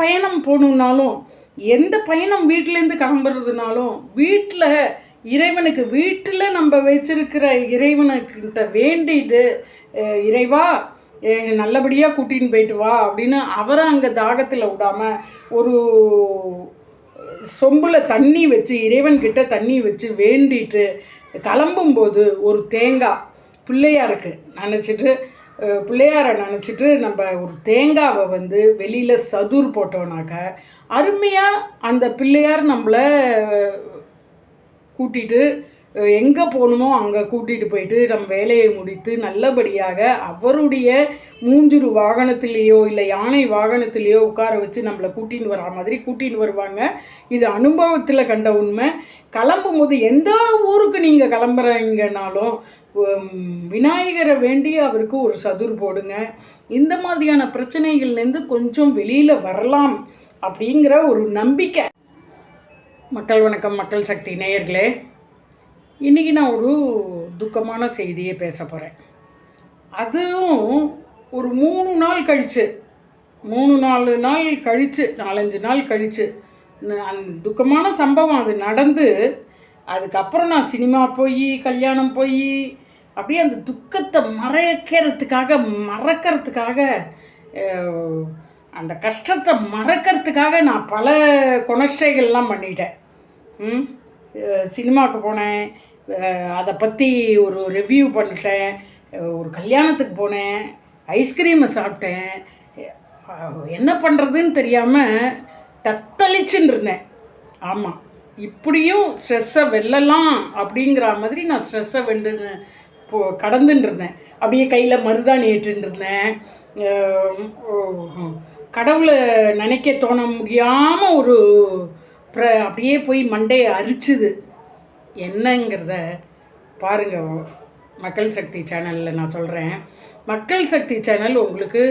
பயணம் போகணுன்னாலும் எந்த பயணம் வீட்டிலேருந்து கிளம்புறதுனாலும் வீட்டில் இறைவனுக்கு வீட்டில் நம்ம வச்சிருக்கிற இறைவனுக்கிட்ட வேண்டிட்டு இறைவா நல்லபடியாக கூட்டின்னு போயிட்டு வா அப்படின்னு அவரை அங்கே தாகத்தில் விடாமல் ஒரு சொம்பில் தண்ணி வச்சு இறைவன்கிட்ட தண்ணி வச்சு வேண்டிட்டு கிளம்பும்போது ஒரு தேங்காய் பிள்ளையாருக்கு நினச்சிட்டு பிள்ளையாரை நினச்சிட்டு நம்ம ஒரு தேங்காவை வந்து வெளியில் சதுர் போட்டோம்னாக்க அருமையாக அந்த பிள்ளையார் நம்மளை கூட்டிகிட்டு எங்கே போகணுமோ அங்கே கூட்டிகிட்டு போயிட்டு நம் வேலையை முடித்து நல்லபடியாக அவருடைய மூஞ்சுரு வாகனத்திலேயோ இல்லை யானை வாகனத்திலேயோ உட்கார வச்சு நம்மளை கூட்டின்னு வரா மாதிரி கூட்டின்னு வருவாங்க. இது அனுபவத்தில் கண்ட உண்மை. கிளம்பும் போது எந்த ஊருக்கு நீங்கள் கிளம்புறீங்கனாலும் விநாயகரை வேண்டி அவருக்கு ஒரு சதுர் போடுங்க. இந்த மாதிரியான பிரச்சனைகள்லேருந்து கொஞ்சம் வெளியில் வரலாம் அப்படிங்கிற ஒரு நம்பிக்கை. மக்கள் வணக்கம் மக்கள் சக்தி நேயர்களே. இன்றைக்கி நான் ஒரு துக்கமான செய்தியை பேச போகிறேன் அதுவும் ஒரு மூணு நாள் கழித்து மூணு நாலு நாள் கழித்து நாலஞ்சு நாள் கழித்து அந்த துக்கமான சம்பவம் அது நடந்து அதுக்கப்புறம் நான் சினிமா போய் கல்யாணம் போய் அப்படியே அந்த துக்கத்தை மறைக்கிறதுக்காக மறக்கிறதுக்காக அந்த கஷ்டத்தை மறக்கிறதுக்காக நான் பல குணஷ்டைகள்லாம் பண்ணிட்டேன். ம்? சினிமாவுக்கு போனேன். அதை பற்றி ஒரு ரிவ்யூ பண்ணிட்டேன். ஒரு கல்யாணத்துக்கு போனேன். ஐஸ்கிரீமை சாப்பிட்டேன். என்ன பண்ணுறதுன்னு தெரியாமல் தத்தளிச்சுன்னு இருந்தேன். ஆமாம் இப்படியும் ஸ்ட்ரெஸ்ஸை வெல்லலாம் அப்படிங்கிற மாதிரி நான் ஸ்ட்ரெஸ்ஸை வென்று போ கடந்துன்னு இருந்தேன் அப்படியே கையில் மருதாணி ஏற்றுன்னு இருந்தேன் கடவுளை நினைக்க தோண முடியாமல் ஒரு ப்ர அப்படியே போய் மண்டையை அரிச்சுது. என்னங்கிறத பாருங்க. மக்கள் சக்தி சேனலில் நான் சொல்கிறேன் மக்கள் சக்தி சேனல் உங்களுக்கு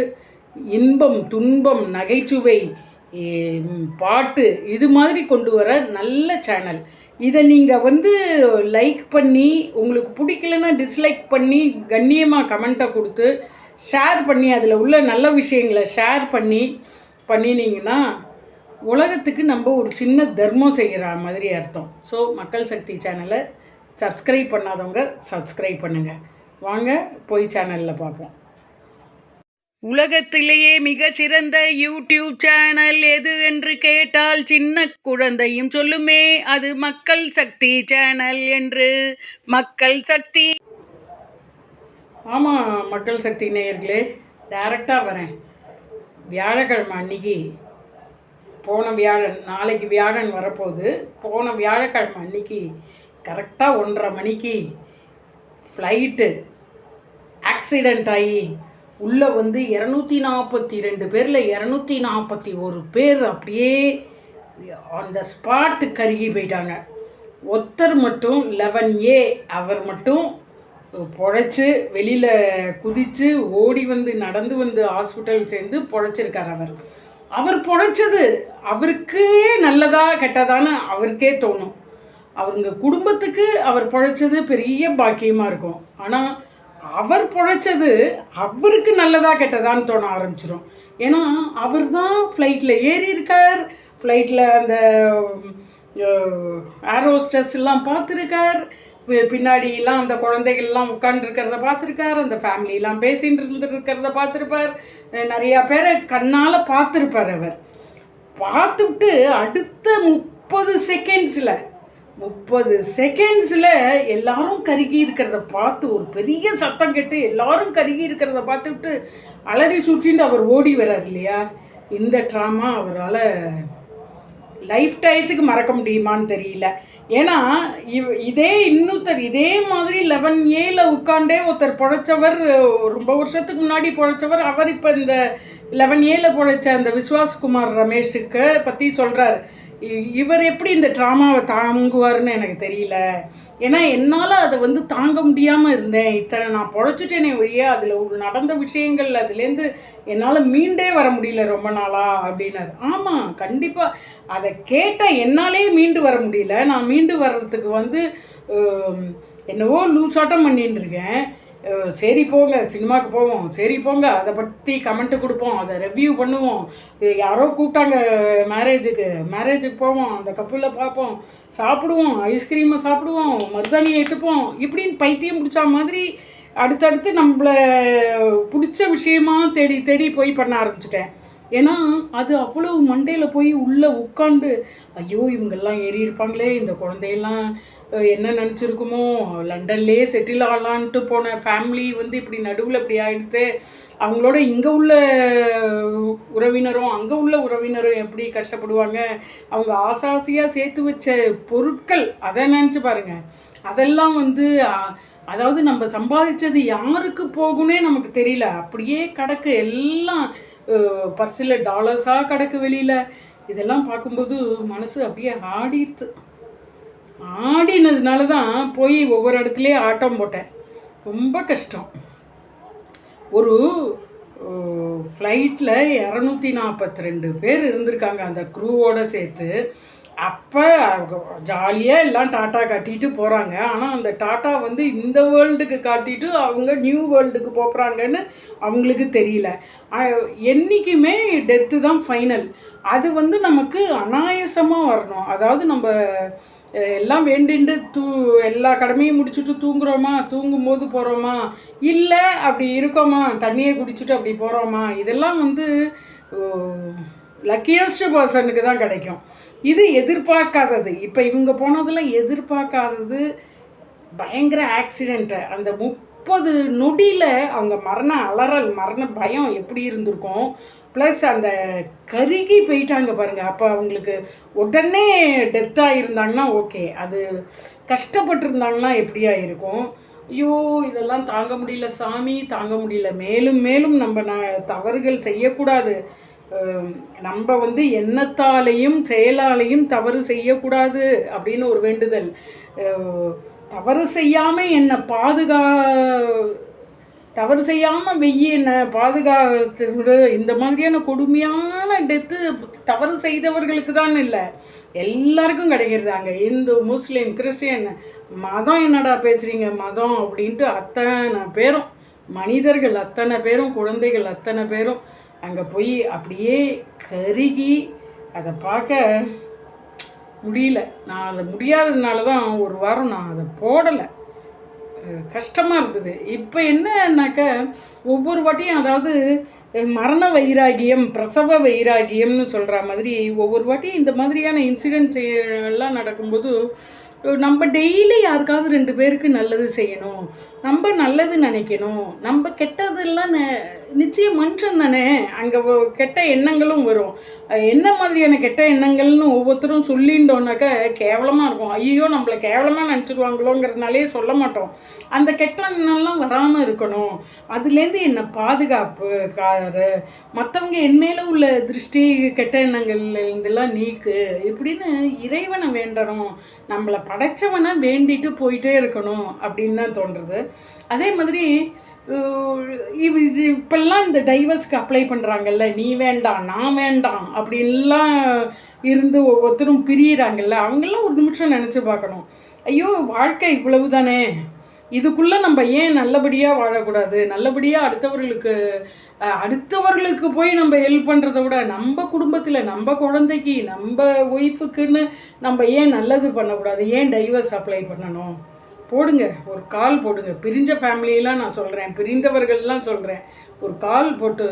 இன்பம் துன்பம் நகைச்சுவை பாட்டு இது மாதிரி கொண்டு வர நல்ல சேனல் இதை நீங்கள் வந்து லைக் பண்ணி உங்களுக்கு பிடிக்கலன்னா டிஸ்லைக் பண்ணி கண்ணியமாக கமெண்ட்டை கொடுத்து ஷேர் பண்ணி அதில் உள்ள நல்ல விஷயங்களை ஷேர் பண்ணி பண்ணினீங்கன்னா உலகத்துக்கு நம்ம ஒரு சின்ன தர்மம் செய்கிற மாதிரி அர்த்தம். ஸோ மக்கள் சக்தி சேனலை சப்ஸ்கிரைப் பண்ணாதவங்க சப்ஸ்கிரைப் பண்ணுங்கள் வாங்க போய் சேனலில் பார்ப்போம். உலகத்திலேயே மிகச்சிறந்த யூடியூப் சேனல் எது என்று கேட்டால் சின்ன குழந்தையும் சொல்லுமே அது மக்கள் சக்தி சேனல் என்று. மக்கள் சக்தி. ஆமாம் மக்கள் சக்தி நேயர்களே டைரக்டாக வரேன். வியாழக்கிழமை அன்னைக்கு போன வியாழன் நாளைக்கு வியாழன் வரப்போகுது. போன வியாழக்கிழமை அன்னைக்கு கரெக்டாக ஒன்றரை மணிக்கு ஃப்ளைட்டு ஆக்சிடெண்ட் ஆகி உள்ளே வந்து இரநூத்தி நாற்பத்தி ரெண்டு பேரில் இரநூத்தி நாற்பத்தி ஒரு பேர் அப்படியே அந்த ஸ்பாட்டு கருகி போயிட்டாங்க. ஒருத்தர் மட்டும் லெவன் ஏ அவர் மட்டும் பொழைச்சி வெளியில் குதித்து ஓடி வந்து நடந்து வந்து ஹாஸ்பிட்டல் சேர்ந்து பொழைச்சிருக்கார் அவர். அவர் பொழைச்சது அவருக்கே நல்லதா கெட்டதான்னு அவருக்கே தோணும். அவருங்க குடும்பத்துக்கு அவர் பொழைச்சது பெரிய பாக்கியமாக இருக்கும். ஆனால் அவர் பிழைச்சது அவருக்கு நல்லதா கெட்டதான்னு தோண ஆரம்பிச்சிடும் ஏன்னா அவர் தான் ஃப்ளைட்டில் ஏறி இருக்கார் ஃப்ளைட்டில் அந்த ஏரோஸ்டஸ் எல்லாம் பார்த்துருக்கார் பின்னாடியெல்லாம் அந்த குழந்தைகள்லாம் உட்காந்துருக்கிறத பார்த்துருக்கார் அந்த ஃபேமிலியெல்லாம் பேசிகிட்டு இருந்துருக்கிறத பார்த்துருப்பார் நிறையா பேரை கண்ணால் பார்த்துருப்பார் அவர். பார்த்துட்டு அடுத்த முப்பது செகண்ட்ஸில் முப்பது செகண்ட்ஸில் எல்லாரும் கருகி இருக்கிறத பார்த்து ஒரு பெரிய சத்தம் கேட்டு எல்லாரும் கருகி இருக்கிறத பார்த்துட்டு அலறி சுற்றின்னு அவர் ஓடி வர்றார் இல்லையா? இந்த ட்ராமா அவரால் லைஃப் டயத்துக்கு மறக்க முடியுமான்னு தெரியல. ஏன்னா இவ் இதே இன்னொருத்தர் இதே மாதிரி லெவன் ஏல உட்காண்டே ஒருத்தர் பொழைச்சவர் ரொம்ப வருஷத்துக்கு முன்னாடி பொழைச்சவர் அவர் இப்போ இந்த லெவன் ஏல பொழைச்ச அந்த விஸ்வாஸ்குமார் ரமேஷுக்கு பற்றி சொல்கிறார் இவர் எப்படி இந்த ட்ராமாவை தாங்குவார்னு எனக்கு தெரியல. ஏன்னா என்னால் அதை வந்து தாங்க முடியாமல் இருந்தேன். இத்தனை நான் பொழைச்சிட்டேனே வழியே அதில் நடந்த விஷயங்கள் அதுலேருந்து என்னால் மீண்டே வர முடியல ரொம்ப நாளா அப்படின்னாரு. ஆமாம் கண்டிப்பாக அதை கேட்டால் என்னாலே மீண்டு வர முடியல. நான் மீண்டு வர்றதுக்கு வந்து என்னவோ லூசாட்டம் பண்ணின்னு இருக்கேன். சரி போங்க சினிமாவுக்கு போவோம். சரி போங்க அதை பற்றி கமெண்ட்டு கொடுப்போம் அதை ரிவ்யூ பண்ணுவோம். யாரோ கூப்பிட்டாங்க மேரேஜுக்கு மேரேஜுக்கு போவோம் அந்த கப்பலில் பார்ப்போம். சாப்பிடுவோம் ஐஸ்கிரீமை சாப்பிடுவோம் மருதாணி எடுத்துப்போம் இப்படின்னு பைத்தியம் பிடிச்ச மாதிரி அடுத்தடுத்து நம்மளை பிடிச்ச விஷயமா தேடி தேடி போய் பண்ண ஆரம்பிச்சிட்டேன். ஏன்னா அது அவ்வளோ மண்டையில் போய் உள்ளே உட்காந்து ஐயோ இவங்கெல்லாம் ஏறி இருப்பாங்களே இந்த குழந்தையெல்லாம் என்ன நினச்சிருக்குமோ லண்டன்லேயே செட்டில் ஆகலான்ட்டு போன ஃபேமிலி வந்து இப்படி நடுவில் இப்படி ஆகிடுது அவங்களோட இங்கே உள்ள உறவினரும் அங்கே உள்ள உறவினரும் எப்படி கஷ்டப்படுவாங்க? அவங்க ஆசாசியாக சேர்த்து வச்ச பொருட்கள் அதை நினச்சி பாருங்கள் அதெல்லாம் வந்து அதாவது நம்ம சம்பாதிச்சது யாருக்கு போகும்னே நமக்கு தெரியல. அப்படியே கிடக்கு. எல்லாம் பர்ஸில் டாலர்ஸாக கிடக்கு வெளியில். இதெல்லாம் பார்க்கும்போது மனசு அப்படியே ஆடிடுது ஆடினதுனால தான் போய் ஒவ்வொரு இடத்துலையே ஆட்டம் போட்டேன். ரொம்ப கஷ்டம். ஒரு ஃப்ளைட்டில் இரநூத்தி நாற்பத்தி ரெண்டு பேர் இருந்திருக்காங்க அந்த க்ரூவோடு சேர்த்து. அப்போ ஜாலியாக எல்லாம் டாட்டா காட்டிட்டு போகிறாங்க ஆனால் அந்த டாட்டா வந்து இந்த வேர்ல்டுக்கு காட்டிட்டு அவங்க நியூ வேர்ல்டுக்கு போகிறாங்கன்னு அவங்களுக்கு தெரியல. என்றைக்குமே டெத்து தான் ஃபைனல் அது வந்து நமக்கு அனாயசமாக வரணும். அதாவது நம்ம எல்லாம் வேண்டிண்டு தூ எல்லா கடமையும் முடிச்சுட்டு தூங்குறோமா? தூங்கும்போது போகிறோமா இல்லை அப்படி இருக்கோமா? தண்ணியை குடிச்சிட்டு அப்படி போகிறோமா இதெல்லாம் வந்து லக்கியஸ்ட் பர்சனுக்கு தான் கிடைக்கும். இது எதிர்பார்க்காதது. இப்போ இவங்க போனதெல்லாம் எதிர்பார்க்காதது பயங்கர ஆக்சிடெண்ட்டு அந்த முப்பது நொடியில் அவங்க மரண அலறல் மரண பயம் எப்படி இருந்திருக்கும்? ப்ளஸ் அந்த கருகி போயிட்டாங்க பாருங்கள் அப்போ அவங்களுக்கு உடனே டெத்தாக இருந்தாங்கன்னா ஓகே அது கஷ்டப்பட்டிருந்தாங்கன்னா எப்படியா இருக்கும்? ஐயோ இதெல்லாம் தாங்க முடியல சாமி தாங்க முடியல. மேலும் மேலும் நம்ம ந தவறுகள் செய்யக்கூடாது. நம்ம வந்து எண்ணத்தாலையும் செயலாலையும் தவறு செய்யக்கூடாது அப்படின்னு ஒரு வேண்டுதல். தவறு செய்யாமல் என்னை பாதுகா தவறு செய்யாமல் வெய்ய என்னை பாதுகாத்து இந்த மாதிரியான கொடுமையான டெத்து தவறு செய்தவர்களுக்கு தான் இல்லை. எல்லாருக்கும் கிடைக்கிறதாங்க இந்து முஸ்லீம் கிறிஸ்டியன் மதம் என்னடா பேசுகிறீங்க மதம் அப்படின்ட்டு அத்தனை பேரும் மனிதர்கள் அத்தனை பேரும் குழந்தைகள் அத்தனை பேரும் அங்கே போய் அப்படியே கருகி அதை பார்க்க முடியல. நான் அதை முடியாததுனால தான் ஒரு வாரம் நான் அதை போடலை. கஷ்டமாக இருந்தது. இப்போ என்னன்னாக்க ஒவ்வொரு வாட்டியும் அதாவது மரண வைராகியம் பிரசவ வைராகியம்னு சொல்கிற மாதிரி ஒவ்வொரு வாட்டியும் இந்த மாதிரியான இன்சிடென்ட்ஸ் எல்லாம் நடக்கும்போது நம்ம டெய்லி யாருக்காவது ரெண்டு பேருக்கு நல்லது செய்யணும். நம்ம நல்லது நினைக்கணும். நம்ம கெட்டதெல்லாம் நிச்சயம் மனுஷன் தானே. அங்கே கெட்ட எண்ணங்களும் வரும். என்ன மாதிரியான கெட்ட எண்ணங்கள்னு ஒவ்வொருத்தரும் சொல்லிட்டோன்னாக்க கேவலமாக இருக்கும். ஐயோ நம்மளை கேவலமாக நினச்சிடுவாங்களோங்கிறதுனாலே சொல்ல மாட்டோம். அந்த கெட்ட எண்ணம்லாம் வராமல் இருக்கணும். அதுலேருந்து என்னை பாதுகாப்பு காரு மற்றவங்க என் மேலே உள்ள திருஷ்டி கெட்ட எண்ணங்கள்லேருந்துலாம் நீக்கு. இப்படின்னு இறைவனை வேண்டணும். நம்மளை படைச்சவனை வேண்டிட்டு போயிட்டே இருக்கணும் அப்படின்னு தான் தோன்றுறது அதே மாதிரி இது இது இப்பெல்லாம் இந்த டைவர்ஸ்க்கு அப்ளை பண்ணுறாங்கல்ல நீ வேண்டாம் நான் வேண்டாம் அப்படின்லாம் இருந்து ஒவ்வொருத்தரும் பிரியிறாங்கல்ல அவங்கெல்லாம் ஒரு நிமிஷம் நினச்சி பார்க்கணும். ஐயோ வாழ்க்கை இவ்வளவு தானே இதுக்குள்ளே நம்ம ஏன் நல்லபடியாக வாழக்கூடாது? நல்லபடியாக அடுத்தவர்களுக்கு அடுத்தவர்களுக்கு போய் நம்ம ஹெல்ப் பண்ணுறத விட நம்ம குடும்பத்தில் நம்ம குழந்தைக்கு நம்ம ஒய்ஃபுக்குன்னு நம்ம ஏன் நல்லது பண்ணக்கூடாது? ஏன் டைவர்ஸ் அப்ளை பண்ணணும்? போடுங்க ஒரு கால் போடுங்க. பிரிஞ்ச ஃபேமிலியெலாம் நான் சொல்கிறேன் பிரிந்தவர்கள்லாம் சொல்கிறேன் ஒரு கால் போட்டு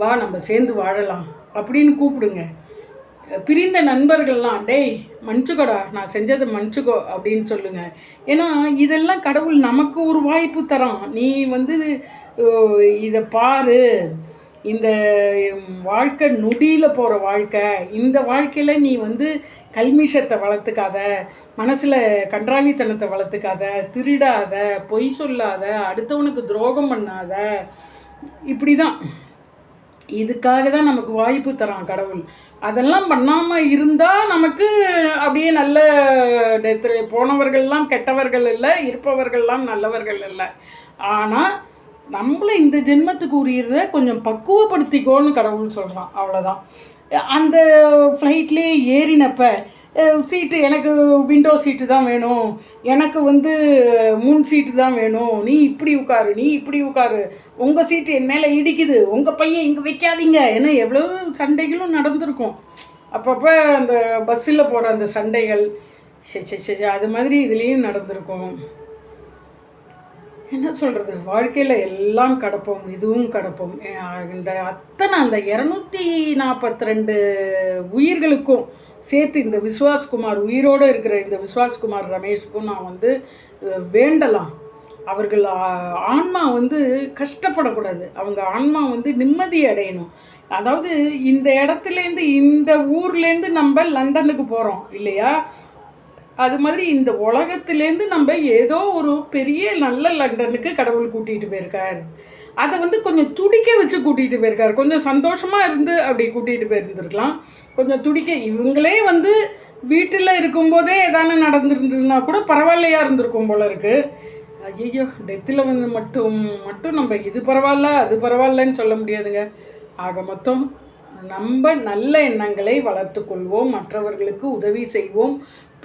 வா நம்ம சேர்ந்து வாழலாம் அப்படின்னு கூப்பிடுங்க. பிரிந்த நண்பர்கள்லாம் டேய் மன்னிச்சுக்கோடா நான் செஞ்சதை மன்னிச்சுக்கோ அப்படின்னு சொல்லுங்க. ஏன்னா இதெல்லாம் கடவுள் நமக்கு ஒரு வாய்ப்பு தரான். நீ வந்து இதை பாரு. இந்த வாழ்க்கை நொடியில் போகிற வாழ்க்கை இந்த வாழ்க்கையில் நீ வந்து கல்மிஷத்தை வளர்த்துக்காத மனசில் கன்றாவித்தனத்தை வளர்த்துக்காத திருடாத பொய் சொல்லாத அடுத்தவனுக்கு துரோகம் பண்ணாத இப்படி தான் இதுக்காக தான் நமக்கு வாய்ப்பு தரான் கடவுள். அதெல்லாம் பண்ணாமல் இருந்தால் நமக்கு அப்படியே நல்ல டெத்தில் போனவர்கள்லாம் கெட்டவர்கள் இல்லை இருப்பவர்கள்லாம் நல்லவர்கள் இல்லை. ஆனால் நம்மளை இந்த ஜென்மத்துக்கு உரியதை கொஞ்சம் பக்குவப்படுத்திக்கோன்னு கடவுள் சொல்கிறான் அவ்வளோதான் அந்த ஃப்ளைட்லேயே ஏறினப்ப சீட்டு எனக்கு விண்டோ சீட்டு தான் வேணும். எனக்கு வந்து முன் சீட்டு தான் வேணும். நீ இப்படி உட்காரு நீ இப்படி உட்காரு. உங்கள் சீட்டு என் மேலே இடிக்குது. உங்கள் பையன் இங்கே வைக்காதீங்க. ஏன்னா எவ்வளோ சண்டைகளும் நடந்திருக்கும். அப்பப்போ அந்த பஸ்ஸில் போகிற அந்த சண்டைகள். சரி சரி சே சே, அது மாதிரி இதுலேயும் நடந்திருக்கும். என்ன சொல்கிறது வாழ்க்கையில் எல்லாம் கடப்போம் இதுவும் கடப்போம். இந்த அத்தனை அந்த இரநூத்தி நாற்பத்தி ரெண்டு உயிர்களுக்கும் சேர்த்து இந்த விஸ்வாஸ்குமார் உயிரோடு இருக்கிற இந்த விஸ்வாஸ்குமார் ரமேஷுக்கும் நான் வந்து வேண்டலாம். அவர்கள் ஆன்மா வந்து கஷ்டப்படக்கூடாது. அவங்க ஆன்மா வந்து நிம்மதி அடையணும். அதாவது இந்த இடத்துலேருந்து இந்த ஊர்லேருந்து நம்ம லண்டனுக்கு போகிறோம் இல்லையா? அது மாதிரி இந்த உலகத்துலேருந்து நம்ம ஏதோ ஒரு பெரிய நல்ல லண்டனுக்கு கடவுள் கூட்டிகிட்டு போயிருக்கார். அதை வந்து கொஞ்சம் துடிக்க வச்சு கூட்டிகிட்டு போயிருக்காரு. கொஞ்சம் சந்தோஷமாக இருந்து அப்படி கூட்டிகிட்டு போயிருந்துருக்கலாம். கொஞ்சம் துடிக்க இவங்களே வந்து வீட்டில் இருக்கும்போதே ஏதானு நடந்துருந்ததுன்னா கூட பரவாயில்லையா இருந்திருக்கும் போல இருக்குது ஐயோ டெத்தில் வந்து மட்டும் மட்டும் நம்ம இது பரவாயில்ல அது பரவாயில்லன்னு சொல்ல முடியாதுங்க. ஆக மொத்தம் நம்ம நல்ல எண்ணங்களை வளர்த்துக்கொள்வோம் மற்றவர்களுக்கு உதவி செய்வோம்.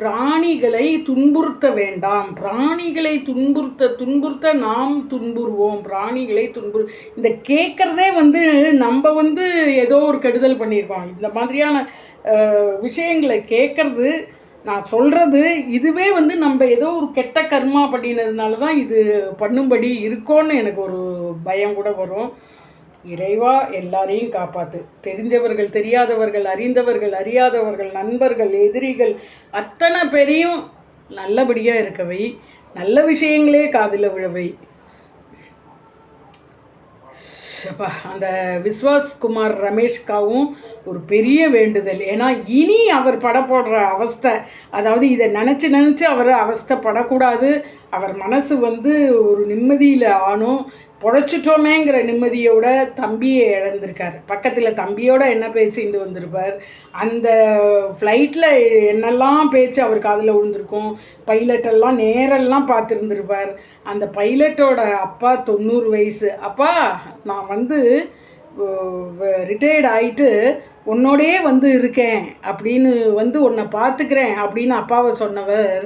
பிராணிகளை துன்புறுத்த வேண்டாம். பிராணிகளை துன்புறுத்த துன்புறுத்த நாம் துன்புறுவோம். பிராணிகளை துன்புறு இந்த கேட்குறதே வந்து நம்ம வந்து ஏதோ ஒரு கெடுதல் பண்ணியிருக்கோம் இந்த மாதிரியான விஷயங்களை கேட்குறது நான் சொல்கிறது இதுவே வந்து நம்ம ஏதோ ஒரு கெட்ட கர்மா பண்ணினதுனால தான் இது பண்ணும்படி இருக்கோன்னு எனக்கு ஒரு பயம் கூட வரும். இறைவா எல்லாரையும் காப்பாத்து. தெரிஞ்சவர்கள் தெரியாதவர்கள் அறிந்தவர்கள் அறியாதவர்கள் நண்பர்கள் எதிரிகள் அத்தனை பேரையும் நல்லபடியாக இருக்கவை நல்ல விஷயங்களே காதில் விழவை அப்பா அந்த விஸ்வாஸ் குமார் ரமேஷ்காவும் ஒரு பெரிய வேண்டுதல். ஏன்னா இனி அவர் படப்படுற அவஸ்தை அதாவது இதை நினச்சி நினச்சி அவர் அவஸ்தைப்படக்கூடாது. அவர் மனசு வந்து ஒரு நிம்மதியில் ஆணும். பொழைச்சிட்டோமேங்கிற நிம்மதியோட தம்பியை இழந்திருக்கார். பக்கத்தில் தம்பியோட என்ன பேசிட்டு வந்திருப்பார்? அந்த ஃப்ளைட்டில் என்னெல்லாம் பேச்சு அவர் காதில் விழுந்திருக்கும்? பைலட்டெல்லாம் நேரெல்லாம் பார்த்துருந்துருப்பார். அந்த பைலட்டோட அப்பா தொண்ணூறு வயசு. அப்பா நான் வந்து ரிட்டையர்ட் ஆகிட்டு உன்னோடையே வந்து இருக்கேன் அப்படின்னு வந்து உன்னை பார்த்துக்கிறேன் அப்படின்னு அப்பாவை சொன்னவர்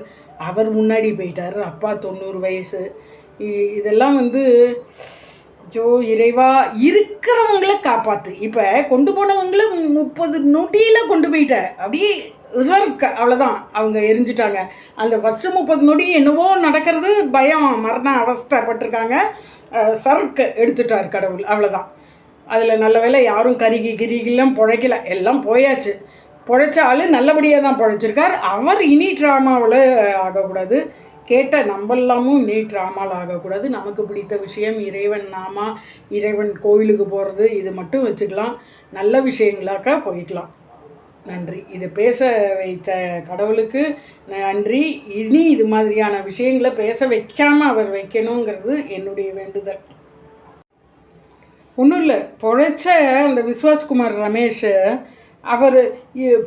அவர் முன்னாடி போயிட்டார். அப்பா தொண்ணூறு வயசு. இதெல்லாம் வந்து ஜோ இறைவா இருக்கிறவங்கள காப்பாத்து. இப்போ கொண்டு போனவங்களை முப்பது நொடியில் கொண்டு போயிட்ட. அப்படியே ரிசர்க் அவ்வளோதான் அவங்க எரிஞ்சிட்டாங்க. அந்த ஃபஸ்ட்டு முப்பது நொடி என்னவோ நடக்கிறது பயம் மரண அவஸ்தைப்பட்டிருக்காங்க அஹ், எடுத்துட்டார் கடவுள். அவ்வளோதான் அதில் நல்ல வேளை யாரும் கருகி கிரிகெல்லாம் பிழைக்கல. எல்லாம் போயாச்சு. பிழைச்ச ஆள் நல்லபடியாக தான் பிழைச்சிருக்கார். அவர் இனி ட்ராமாவில் ஆகக்கூடாது. கேட்ட நம்பலாமும் நீட் ட்ராமாவில் ஆகக்கூடாது. நமக்கு பிடித்த விஷயம் இறைவன் நாமா இறைவன் கோவிலுக்கு போகிறது இது மட்டும் வச்சுக்கலாம். நல்ல விஷயங்களாக்கா போய்க்கலாம். நன்றி. இது பேச வைத்த கடவுளுக்கு நன்றி. இனி இது மாதிரியான விஷயங்களை பேச வைக்காமல் அவர் வைக்கணுங்கிறது என்னுடைய வேண்டுதல். ஒன்றும் இல்லை. பொழைச்ச அந்த விஸ்வாஸ்குமார் ரமேஷ் அவர்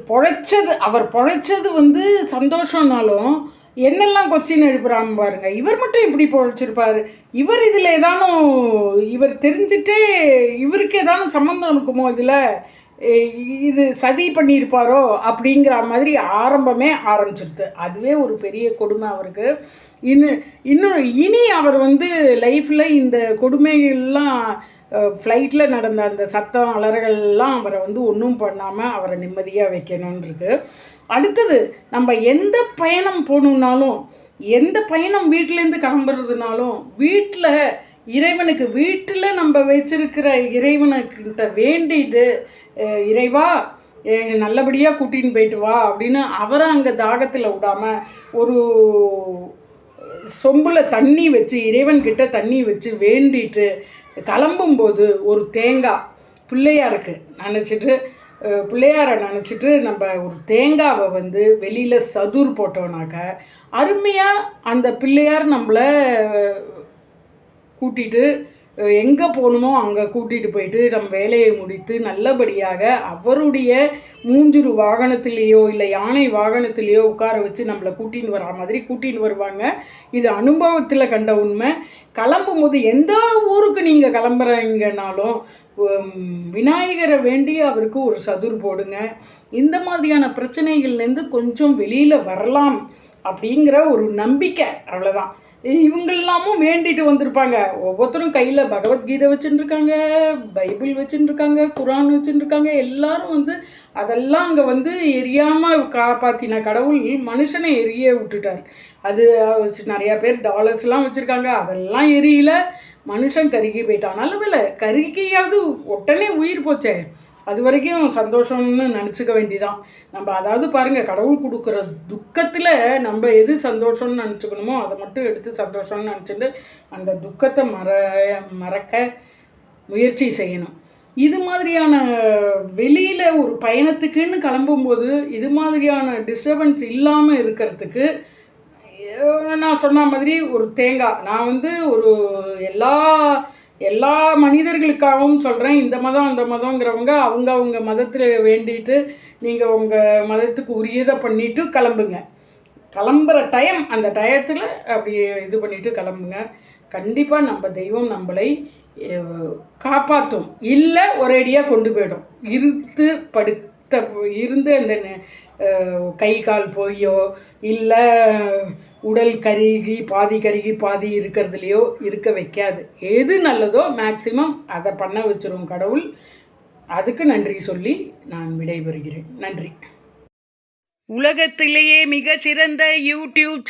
பொழைச்சது அவர் பொழைச்சது வந்து சந்தோஷம்னாலும் என்னெல்லாம் கொஸ்டின் எழுப்புறாம பாருங்க. இவர் மட்டும் இப்படி பொழைச்சிருப்பார். இவர் இதில் ஏதானும் இவர் தெரிஞ்சுட்டே இவருக்கு ஏதானும் சம்மந்தம் இருக்குமோ இதில்? இது சதி பண்ணியிருப்பாரோ? அப்படிங்கிற மாதிரி ஆரம்பமே ஆரம்பிச்சிருது. அதுவே ஒரு பெரிய கொடுமை அவருக்கு. இன்னும் இன்னும் இனி அவர் வந்து லைஃப்பில் இந்த கொடுமைகள்லாம் ஃப்ளைட்டில் நடந்த அந்த சத்தம் அலறல்கள்லாம் அவரை வந்து ஒன்றும் பண்ணாமல் அவரை நிம்மதியாக வைக்கணும்னு அடுத்தது நம்ம எந்த பயணம் போகணுன்னாலும் எந்த பயணம் வீட்டிலேருந்து கிளம்புறதுனாலும் வீட்டில் இறைவனுக்கு வீட்டில் நம்ம வச்சிருக்கிற இறைவனுக்கிட்ட வேண்டிட்டு இறைவா நல்லபடியாக கூட்டின்னு போயிட்டு வா அப்படின்னு அவரை அங்கே தாகத்தில் விடாமல் ஒரு சொம்பில் தண்ணி வச்சு இறைவன்கிட்ட தண்ணி வச்சு வேண்டிட்டு கிளம்பும்போது ஒரு தேங்காய் பிள்ளையாருக்கு நினச்சிட்டு பிள்ளையாரை நினச்சிட்டு நம்ம ஒரு தேங்காவை வந்து வெளியில் சதுர் போட்டோம்னாக்க அருமையாக அந்த பிள்ளையார் நம்மளை கூட்டிகிட்டு எங்கே போகணுமோ அங்கே கூட்டிகிட்டு போயிட்டு நம்ம வேலையை முடித்து நல்லபடியாக அவருடைய மூஞ்சுரு வாகனத்திலேயோ இல்லை யானை வாகனத்திலேயோ உட்கார வச்சு நம்மளை கூட்டின்னு வரா மாதிரி கூட்டின்னு வருவாங்க. இது அனுபவத்தில் கண்ட உண்மை. கிளம்பும் போது எந்த ஊருக்கு நீங்கள் கிளம்புறீங்கனாலும் விநாயகரை வேண்டி அவருக்கு ஒரு சதுர் போடுங்க. இந்த மாதிரியான பிரச்சனைகள்லேருந்து கொஞ்சம் வெளியில் வரலாம் அப்படிங்கிற ஒரு நம்பிக்கை. அவ்வளோதான் இவங்கெல்லாமும் வேண்டிட்டு வந்திருப்பாங்க. ஒவ்வொருத்தரும் கையில் பகவத்கீதை வச்சுருக்காங்க பைபிள் வச்சுருக்காங்க குரான் வச்சுட்டு எல்லாரும் வந்து அதெல்லாம் அங்கே வந்து எரியாமல் காப்பாற்றின கடவுள் மனுஷனை எரிய விட்டுட்டார். அது வச்சு நிறையா பேர் டாலர்ஸ்லாம் வச்சுருக்காங்க. அதெல்லாம் எரியல. மனுஷன் கருகி போயிட்டான். நல்ல கருகியாவது உடனே உயிர் போச்சே. அது வரைக்கும் சந்தோஷம்னு நினச்சிக்க வேண்டிதான். நம்ம அதாவது பாருங்கள் கடவுள் கொடுக்குற துக்கத்தில் நம்ம எது சந்தோஷம்னு நினச்சிக்கணுமோ அதை மட்டும் எடுத்து சந்தோஷம்னு நினச்சிட்டு அந்த துக்கத்தை மற மறக்க முயற்சி செய்யணும். இது மாதிரியான வெளியில் ஒரு பயணத்துக்குன்னு கிளம்பும்போது இது மாதிரியான டிஸ்டர்பன்ஸ் இல்லாமல் இருக்கிறதுக்கு நான் சொன்ன மாதிரி ஒரு தேங்காய். நான் வந்து ஒரு எல்லா எல்லா மனிதர்களுக்காகவும் சொல்கிறேன் இந்த மதம் அந்த மதங்கிறவங்க அவங்க அவங்க மதத்தில் வேண்டிட்டு நீங்கள் உங்கள் மதத்துக்கு உரியதை பண்ணிவிட்டு கிளம்புங்க. கிளம்புற டைம் அந்த டயத்தில் அப்படி இது பண்ணிவிட்டு கிளம்புங்க. கண்டிப்பாக நம்ம தெய்வம் நம்மளை காப்பாற்றும் இல்லை ஒரேடியாக கொண்டு போயிடும். இருந்து படுத்த இருந்து அந்த நெ- கை கால் போயோ இல்லை உடல் கருகி பாதி கருகி பாதி இருக்கிறதுலையோ இருக்க வைக்காது. எது நல்லதோ மேக்சிமம் அதை பண்ண வச்சிரும் கடவுள். அதுக்கு நன்றி சொல்லி நான் விடைபெறுகிறேன். நன்றி. உலகத்திலேயே மிகச்சிறந்த யூடியூப்